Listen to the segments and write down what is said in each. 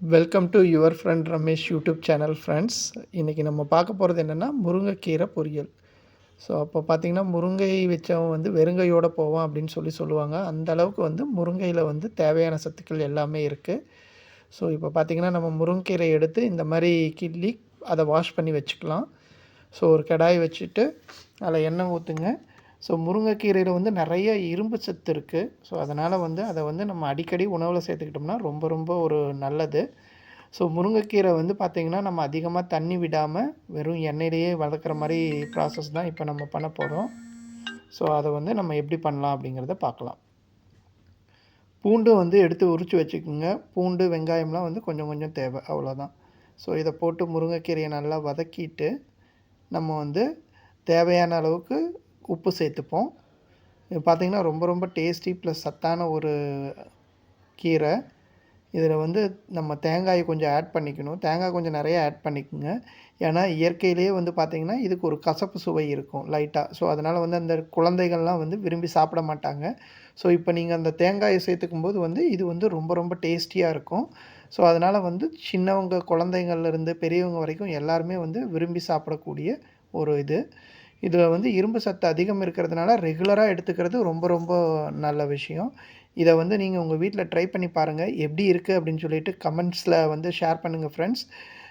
Welcome to your friend Ramesh YouTube channel friends இன்றைக்கி நம்ம பார்க்க போகிறது என்னென்னா முருங்கைக்கீரை பொரியல். ஸோ அப்போ பார்த்திங்கன்னா முருங்கை வச்சவன் வந்து வெறுங்கையோடு போவான் அப்படின்னு சொல்லி சொல்லுவாங்க. அந்த அளவுக்கு வந்து முருங்கையில் வந்து தேவையான சத்துக்கள் எல்லாமே இருக்குது ஸோ இப்போ பார்த்திங்கன்னா நம்ம முருங்கைக்கீரை எடுத்து இந்த மாதிரி கிள்ளி அதை வாஷ் பண்ணி வச்சுக்கலாம். ஸோ ஒரு கடாய் வச்சுட்டு அதில் எண்ணெய் ஊற்றுங்க ஸோ முருங்கைக்கீரையில் வந்து நிறைய இரும்பு சத்து இருக்குது ஸோ அதனால் வந்து அதை வந்து நம்ம அடிக்கடி உணவில் சேர்த்துக்கிட்டோம்னா ரொம்ப ரொம்ப ஒரு நல்லது. ஸோ முருங்கைக்கீரை வந்து பார்த்திங்கன்னா நம்ம அதிகமாக தண்ணி விடாமல் வெறும் எண்ணெயிலேயே வளர்க்குற மாதிரி ப்ராசஸ் தான் இப்போ நம்ம பண்ண போகிறோம் ஸோ அதை வந்து நம்ம எப்படி பண்ணலாம் அப்படிங்கிறத பார்க்கலாம் பூண்டு வந்து எடுத்து உரித்து வச்சுக்கோங்க. பூண்டு வெங்காயம்லாம் வந்து கொஞ்சம் கொஞ்சம் தேவை. அவ்வளோதான் ஸோ இதை போட்டு முருங்கைக்கீரையை நல்லா வதக்கிட்டு நம்ம வந்து தேவையான அளவுக்கு உப்பு சேர்த்துப்போம். இது பார்த்திங்கன்னா ரொம்ப ரொம்ப டேஸ்டி ப்ளஸ் சத்தான ஒரு கீரை. இதில் வந்து நம்ம தேங்காயை கொஞ்சம் ஆட் பண்ணிக்கணும். தேங்காய் கொஞ்சம் நிறைய ஆட் பண்ணிக்கோங்க. ஏன்னா இயற்கையிலேயே வந்து பார்த்திங்கன்னா இதுக்கு ஒரு கசப்பு சுவை இருக்கும் லைட்டாக ஸோ அதனால் வந்து அந்த குழந்தைகள்லாம் வந்து விரும்பி சாப்பிட மாட்டாங்க. ஸோ இப்போ நீங்கள் அந்த தேங்காயை சேர்த்துக்கும் போது வந்து இது வந்து ரொம்ப ரொம்ப டேஸ்டியாக இருக்கும். ஸோ அதனால் வந்து சின்னவங்க குழந்தைங்கள்லேருந்து பெரியவங்க வரைக்கும் எல்லாருமே வந்து விரும்பி சாப்பிடக்கூடிய ஒரு இது. இதில் வந்து இரும்பு சத்து அதிகம் இருக்கிறதுனால ரெகுலராக எடுத்துக்கிறது ரொம்ப ரொம்ப நல்ல விஷயம். இதை வந்து நீங்கள் உங்கள் வீட்டில் ட்ரை பண்ணி பாருங்கள் எப்படி இருக்குது அப்படின்னு சொல்லிட்டு கமெண்ட்ஸில் வந்து ஷேர் பண்ணுங்கள் ஃப்ரெண்ட்ஸ்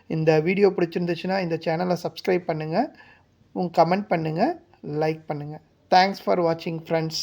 இந்த வீடியோ பிடிச்சிருந்துச்சுன்னா இந்த சேனலை சப்ஸ்கிரைப் பண்ணுங்கள் உங்கள் கமெண்ட் பண்ணுங்கள் லைக் பண்ணுங்கள் தேங்க்ஸ் ஃபார் வாட்சிங் ஃப்ரெண்ட்ஸ்